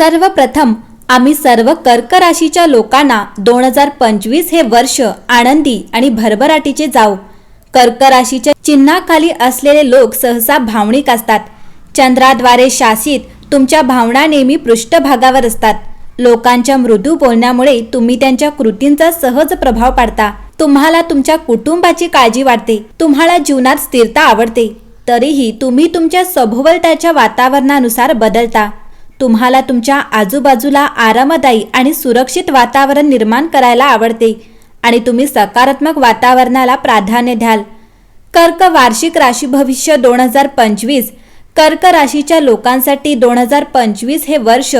सर्वप्रथम आम्ही सर्व कर्क राशीच्या लोकांना दोन हजार पंचवीस हे वर्ष आनंदी आणि भरभराटीचे जाऊ. कर्क राशीच्या चिन्हाखाली असलेले लोक सहसा भावनिक असतात. चंद्राद्वारे शासित तुमच्या भावना नेहमी पृष्ठभागावर असतात. लोकांच्या मृदू बोलण्यामुळे तुम्ही त्यांच्या कृतींचा सहज प्रभाव पाडता. तुम्हाला तुमच्या कुटुंबाची काळजी वाटते. तुम्हाला जीवनात स्थिरता आवडते. तरीही तुम्ही तुमच्या सभोवताच्या वातावरणानुसार बदलता. तुम्हाला तुमच्या आजूबाजूला आरामदायी आणि सुरक्षित वातावरण निर्माण करायला आवडते आणि तुम्ही सकारात्मक वातावरणाला प्राधान्य द्याल. कर्क वार्षिक राशी भविष्य दोन हजार पंचवीस कर्क राशीच्या लोकांसाठी दोन हजार पंचवीस हे वर्ष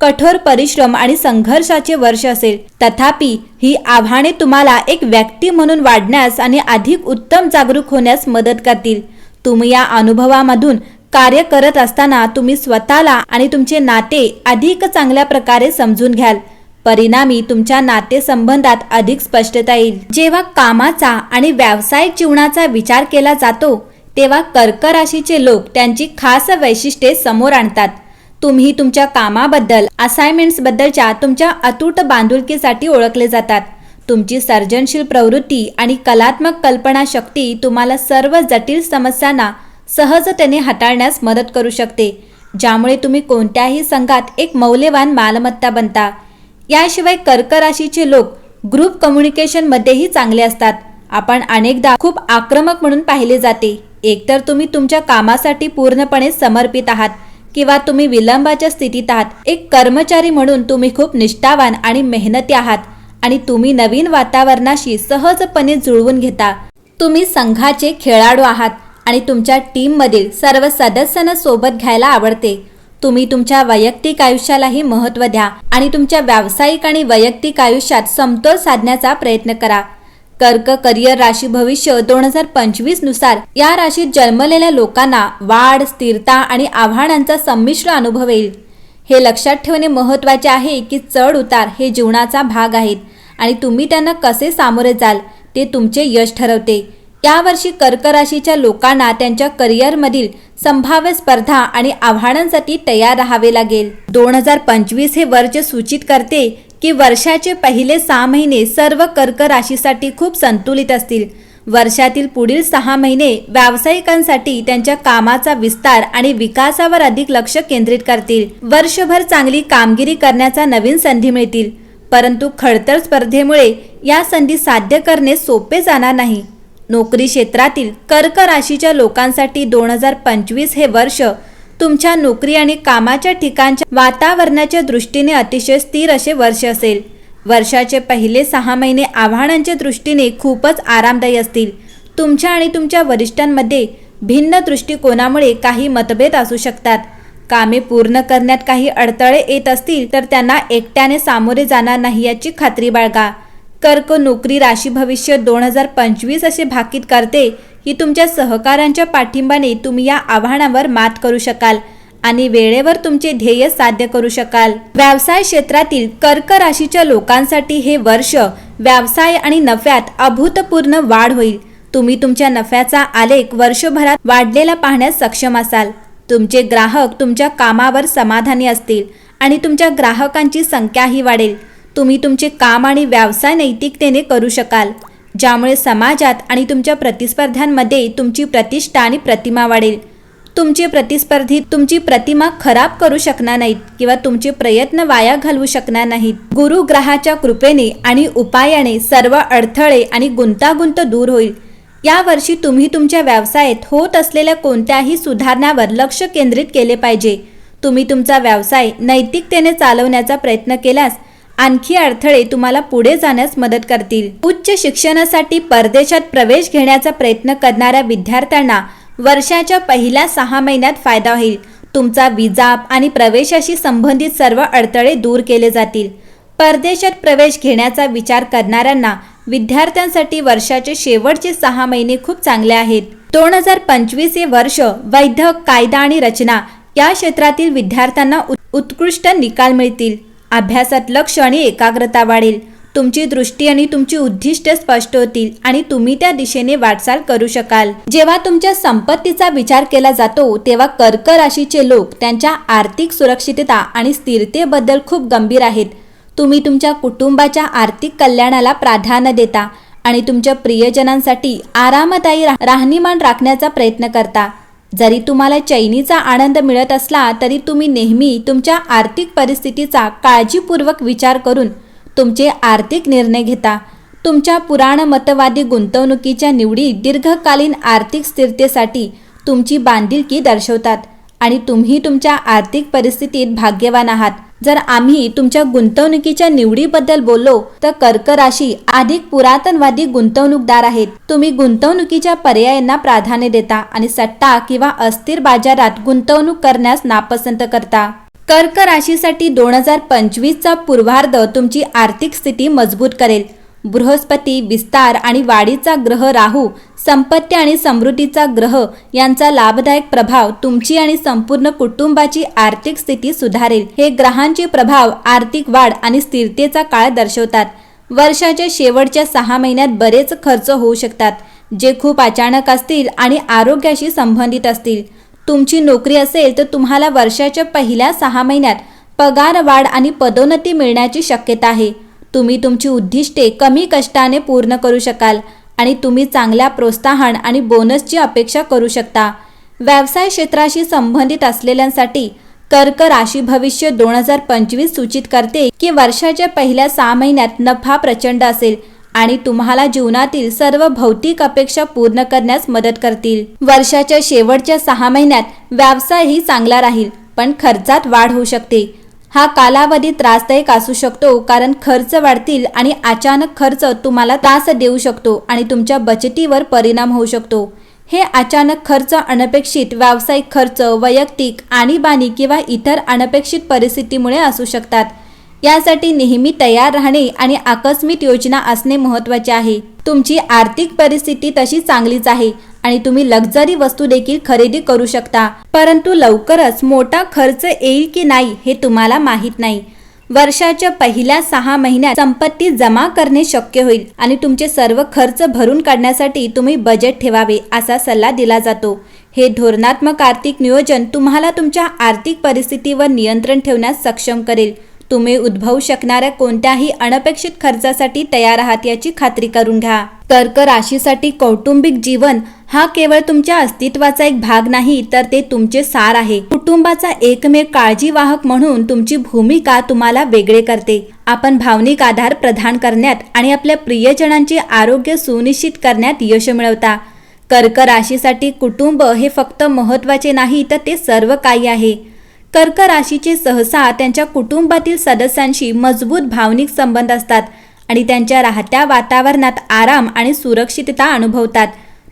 कठोर परिश्रम आणि संघर्षाचे वर्ष असेल. तथापि ही आव्हाने तुम्हाला एक व्यक्ती म्हणून वाढण्यास आणि अधिक उत्तम जागरूक होण्यास मदत करतील. तुम्ही या अनुभवामधून कार्य करत असताना तुम्ही स्वतःला आणि तुमचे नाते अधिक चांगल्या प्रकारे समजून घ्याल. परिणामी तुमच्या नातेसंबंधात अधिक स्पष्टता येईल. जेव्हा कामाचा आणि व्यावसायिक जीवनाचा विचार केला जातो तेव्हा कर्क राशीचे लोक त्यांची खास वैशिष्ट्ये समोर आणतात. तुम्ही तुमच्या कामाबद्दल असाइनमेंट्सबद्दलच्या तुमच्या अतूट बांधुलकीसाठी ओळखले जातात. तुमची सर्जनशील प्रवृत्ती आणि कलात्मक कल्पनाशक्ती तुम्हाला सर्व जटिल समस्यांना सहजतेने हाताळण्यास मदत करू शकते ज्यामुळे तुम्ही कोणत्याही संघात एक मौल्यवान मालमत्ता बनता. याशिवाय कर्क राशीचे लोक ग्रुप कम्युनिकेशनमध्येही चांगले असतात. आपण अनेकदा खूप आक्रमक म्हणून पाहिले जाते. एकतर तुम्ही तुमच्या कामासाठी पूर्णपणे समर्पित आहात किंवा तुम्ही विलंबाच्या स्थितीत आहात. एक कर्मचारी म्हणून तुम्ही खूप निष्ठावान आणि मेहनती आहात आणि तुम्ही नवीन वातावरणाशी सहजपणे जुळवून घेता. तुम्ही संघाचे खेळाडू आहात. आणि तुमच्या टीममधील सर्व सदस्यांना सोबत घ्यायला आवडते. तुम्ही तुमच्या वैयक्तिक आयुष्यालाही महत्त्व द्या आणि तुमच्या व्यावसायिक आणि वैयक्तिक आयुष्यात समतोल साधण्याचा प्रयत्न करा. कर्क करिअर राशी भविष्य दोन हजार पंचवीसनुसार या राशीत जन्मलेल्या लोकांना वाढ स्थिरता आणि आव्हानांचा संमिश्र अनुभव येईल. हे लक्षात ठेवणे महत्त्वाचे आहे की चढ उतार हे जीवनाचा भाग आहेत आणि तुम्ही त्यांना कसे सामोरे जाल ते तुमचे यश ठरवते. यावर्षी कर्क राशीच्या लोकांना त्यांच्या करिअरमधील संभाव्य स्पर्धा आणि आव्हानांसाठी तयार राहावे लागेल. दोन हजार पंचवीस हे वर्ष सूचित करते की वर्षाचे पहिले सहा महिने सर्व कर्क राशीसाठी खूप संतुलित असतील. वर्षातील पुढील सहा महिने व्यावसायिकांसाठी त्यांच्या कामाचा विस्तार आणि विकासावर अधिक लक्ष केंद्रित करतील. वर्षभर चांगली कामगिरी करण्याचा नवीन संधी मिळतील. परंतु खडतर स्पर्धेमुळे या संधी साध्य करणे सोपे जाणार नाही. नोकरी क्षेत्रातील कर्क राशीच्या लोकांसाठी दोन हजार पंचवीस हे वर्ष तुमच्या नोकरी आणि कामाच्या ठिकाणच्या वातावरणाच्या दृष्टीने अतिशय स्थिर असे वर्ष असेल. वर्षाचे पहिले सहा महिने आव्हानांच्या दृष्टीने खूपच आरामदायी असतील. तुमच्या आणि तुमच्या वरिष्ठांमध्ये भिन्न दृष्टिकोनामुळे काही मतभेद असू शकतात. कामे पूर्ण करण्यात काही अडथळे येत असतील तर त्यांना एकट्याने सामोरे जाणार नाही याची खात्री बाळगा. कर्क नोकरी राशी भविष्य दोन हजार पंचवीस असे भाकीत करते की तुमच्या सहकाऱ्यांच्या पाठिंबाने तुम्ही या आव्हानावर मात करू शकाल आणि वेळेवर तुमचे ध्येय साध्य करू शकाल. व्यवसाय क्षेत्रातील कर्क राशीच्या लोकांसाठी हे वर्ष व्यवसाय आणि नफ्यात अभूतपूर्ण वाढ होईल. तुम्ही तुमच्या नफ्याचा आलेख वर्षभरात वाढलेला पाहण्यास सक्षम असाल. तुमचे ग्राहक तुमच्या कामावर समाधानी असतील आणि तुमच्या ग्राहकांची संख्याही वाढेल. तुम्ही तुमचे काम आणि व्यवसाय नैतिकतेने करू शकाल ज्यामुळे समाजात आणि तुमच्या प्रतिस्पर्ध्यांमध्ये तुमची प्रतिष्ठा आणि प्रतिमा वाढेल. तुमचे प्रतिस्पर्धी तुमची प्रतिमा खराब करू शकणार नाहीत किंवा तुमचे प्रयत्न वाया घालवू शकणार नाहीत. गुरु ग्रहाच्या कृपेने आणि उपायाने सर्व अडथळे आणि गुंतागुंत दूर होईल. यावर्षी तुम्ही तुमच्या व्यवसायात होत असलेल्या कोणत्याही सुधारणावर लक्ष केंद्रित केले पाहिजे. तुम्ही तुमचा व्यवसाय नैतिकतेने चालवण्याचा प्रयत्न केल्यास आणखी अडथळे तुम्हाला पुढे जाण्यास मदत करतील. उच्च शिक्षणासाठी परदेशात प्रवेश घेण्याचा प्रयत्न करणाऱ्या विद्यार्थ्यांना वर्षाच्या पहिल्या सहा महिन्यात फायदा होईल. तुमचा विजा आणि प्रवेशाशी संबंधित सर्व अडथळे दूर केले जातील. परदेशात प्रवेश घेण्याचा विचार करणाऱ्यांना विद्यार्थ्यांसाठी वर्षाचे शेवटचे सहा महिने खूप चांगले आहेत. दोन हजार पंचवीस हे वर्ष वैध कायदा आणि रचना या क्षेत्रातील विद्यार्थ्यांना उत्कृष्ट निकाल मिळतील. अभ्यासात लक्ष आणि एकाग्रता वाढेल. तुमची दृष्टी आणि तुमची उद्दिष्ट स्पष्ट होतील आणि तुम्ही त्या दिशेने वाटचाल करू शकाल. जेव्हा तुमच्या संपत्तीचा विचार केला जातो तेव्हा कर्क राशीचे लोक त्यांच्या आर्थिक सुरक्षितता आणि स्थिरतेबद्दल खूप गंभीर आहेत. तुम्ही तुमच्या कुटुंबाच्या आर्थिक कल्याणाला प्राधान्य देता आणि तुमच्या प्रियजनांसाठी आरामदायी रा- राहणीमान राखण्याचा प्रयत्न करता. जरी तुम्हाला चैनीचा आनंद मिळत असला तरी तुम्ही नेहमी तुमच्या आर्थिक परिस्थितीचा काळजीपूर्वक विचार करून तुमचे आर्थिक निर्णय घेता. तुमच्या पुराणमतवादी गुंतवणुकीच्या निवडी दीर्घकालीन आर्थिक स्थिरतेसाठी तुमची बांधिलकी दर्शवतात आणि तुम्ही तुमच्या आर्थिक परिस्थितीत भाग्यवान आहात. जर आम्ही तुमच्या गुंतवणुकीच्या निवडीबद्दल बोललो तर कर्क राशी अधिक पुरातनवादी गुंतवणूकदार आहेत. तुम्ही गुंतवणुकीच्या पर्यायांना प्राधान्य देता आणि सट्टा किंवा अस्थिर बाजारात गुंतवणूक करण्यास नापसंत करता. कर्क राशीसाठी दोन हजार पंचवीसचा पूर्वार्ध तुमची आर्थिक स्थिती मजबूत करेल. बृहस्पती विस्तार आणि वाढीचा ग्रह राहू संपत्ती आणि समृद्धीचा ग्रह यांचा लाभदायक प्रभाव तुमची आणि संपूर्ण कुटुंबाची आर्थिक स्थिती सुधारेल. हे ग्रहांचे प्रभाव आर्थिक वाढ आणि स्थिरतेचा काळ दर्शवतात. वर्षाच्या शेवटच्या सहा महिन्यात बरेच खर्च होऊ शकतात जे खूप अचानक असतील आणि आरोग्याशी संबंधित असतील. तुमची नोकरी असेल तर तुम्हाला वर्षाच्या पहिल्या सहा महिन्यात पगार वाढ आणि पदोन्नती मिळण्याची शक्यता आहे. तुम्ही तुमची उद्दिष्टे कमी कष्टाने पूर्ण करू शकाल आणि तुम्ही चांगल्या प्रोत्साहन आणि बोनसची अपेक्षा करू शकता. व्यवसाय क्षेत्राशी संबंधित असलेल्यांसाठी कर्क राशी भविष्य दोन हजार पंचवीस सूचित करते की वर्षाच्या पहिल्या सहा महिन्यात नफा प्रचंड असेल आणि तुम्हाला जीवनातील सर्व भौतिक अपेक्षा पूर्ण करण्यास मदत करतील. वर्षाच्या शेवटच्या सहा महिन्यात व्यवसायही चांगला राहील पण खर्चात वाढ होऊ शकते. हा कालावधी त्रासदायक असू शकतो कारण खर्च वाढतील आणि अचानक खर्च तुम्हाला त्रास देऊ शकतो आणि तुमच्या बचतीवर परिणाम होऊ शकतो. हे अचानक खर्च अनपेक्षित व्यावसायिक खर्च वैयक्तिक आणीबाणी किंवा इतर अनपेक्षित परिस्थितीमुळे असू शकतात. यासाठी नेहमी तयार राहणे आणि आकस्मिक योजना असणे महत्त्वाचे आहे. तुमची आर्थिक परिस्थिती तशी चांगलीच आहे आणि तुम्ही लक्झरी वस्तू देखील खरेदी करू शकता. परंतु लवकरच मोठा खर्च येईल की नाही हे तुम्हाला माहीत नाही. वर्षाच्या पहिल्या सहा महिन्यात संपत्ती जमा करणे शक्य होईल आणि तुमचे सर्व खर्च भरून काढण्यासाठी तुम्ही बजेट ठेवावे असा सल्ला दिला जातो. हे धोरणात्मक आर्थिक नियोजन तुम्हाला तुमच्या आर्थिक परिस्थितीवर नियंत्रण ठेवण्यास सक्षम करेल. तुम्ही उद्भवू शकणाऱ्या कोणत्याही अनपेक्षित खर्चासाठी तयार आहात याची खात्री करून घ्या. कर्क राशीसाठी कौटुंबिक जीवन हा केवळ तुमच्या अस्तित्वाचा एक भाग नाही तर ते तुमचे सार आहे. कुटुंबाचा एकमेव काळजीवाहक म्हणून तुमची भूमिका तुम्हाला वेगळे करते. आपण भावनिक आधार प्रदान करण्यात आणि आपल्या प्रियजनांचे आरोग्य सुनिश्चित करण्यात यश मिळवता. कर्क राशीसाठी कुटुंब हे फक्त महत्त्वाचे नाही तर ते सर्व काही आहे. कर्क राशीचे सहसा त्यांच्या कुटुंबातील सदस्यांशी मजबूत भावनिक संबंध असतात आणि त्यांच्या राहत्या वातावरणात आराम आणि सुरक्षितता अनुभवतात.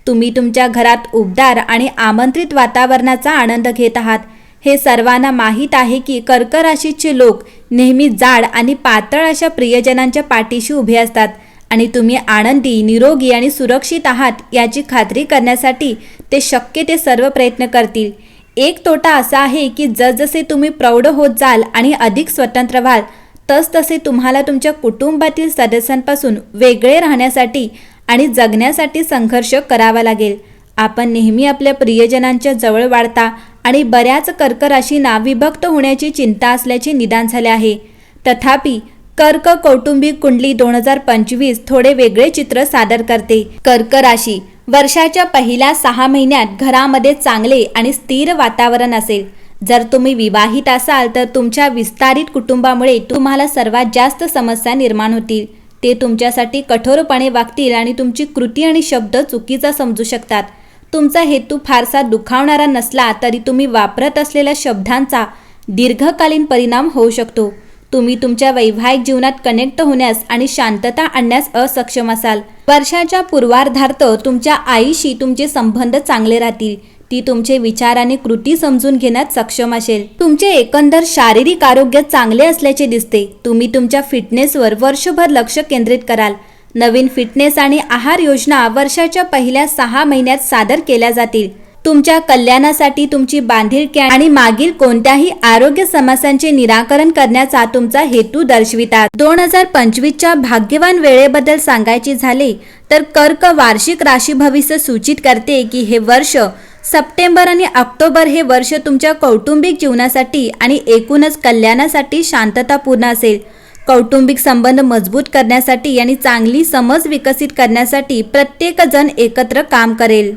तुम्ही तुमच्या घरात उबदार आणि आमंत्रित वातावरणाचा आनंद घेत आहात. हे सर्वांना माहीत आहे की कर्क राशीचे लोक नेहमी जाड आणि पातळ अशा प्रियजनांच्या पाठीशी उभे असतात आणि तुम्ही आनंदी निरोगी आणि सुरक्षित आहात याची खात्री करण्यासाठी ते शक्य ते सर्व प्रयत्न करतील. एक तोटा असा आहे की जसजसे तुम्ही प्रौढ होत जाल आणि अधिक स्वतंत्र व्हाल तसतसे तुम्हाला तुमच्या कुटुंबातील सदस्यांपासून वेगळे राहण्यासाठी आणि जगण्यासाठी संघर्ष करावा लागेल. आपण नेहमी आपल्या प्रियजनांच्या जवळ वाढता आणि बऱ्याच कर्क राशींना विभक्त होण्याची चिंता असल्याचे निदान झाले आहे. तथापि कर्क कौटुंबिक कुंडली दोन हजार पंचवीस थोडे वेगळे चित्र सादर करते. कर्क राशी. वर्षाच्या पहिल्या सहा महिन्यात घरामध्ये चांगले आणि स्थिर वातावरण असेल. जर तुम्ही विवाहित असाल तर तुमच्या विस्तारित कुटुंबामुळे तुम्हाला सर्वात जास्त समस्या निर्माण होतील. ते तुमच्यासाठी कठोरपणे वागतील आणि तुमची कृती आणि शब्द चुकीचा समजू शकतात. तुमचा हेतू फारसा दुखावणारा नसला तरी तुम्ही वापरत असलेल्या शब्दांचा दीर्घकालीन परिणाम होऊ शकतो. तुम्ही तुमच्या वैवाहिक जीवनात कनेक्ट होण्यास आणि शांतता आणण्यास असक्षम असाल. वर्षाच्या पूर्वार्धार्थ तुमच्या आईशी तुमचे संबंध चांगले राहतील. ती तुमचे विचार आणि कृती समजून घेण्यात सक्षम असेल. तुमचे एकंदर शारीरिक आरोग्य चांगले असल्याचे दिसते. तुम्ही तुमच्या फिटनेसवर वर्षभर लक्ष केंद्रित कराल. नवीन फिटनेस आणि आहार योजना वर्षाच्या पहिल्या सहा महिन्यात सादर केल्या जातील. तुमच्या कल्याणासाठी तुमची बांधिलकी आणि मागील कोणत्याही आरोग्य समस्यांचे निराकरण करण्याचा तुमचा हेतू दर्शवितात. दोन हजार पंचवीसच्या भाग्यवान वेळेबद्दल सांगायचे झाले तर कर्क वार्षिक राशी भविष्य सूचित करते की हे वर्ष सप्टेंबर आणि ऑक्टोबर हे वर्ष तुमच्या कौटुंबिक जीवनासाठी आणि एकूणच कल्याणासाठी शांततापूर्ण असेल. कौटुंबिक संबंध मजबूत करण्यासाठी आणि चांगली समज विकसित करण्यासाठी प्रत्येकजण एकत्र काम करेल.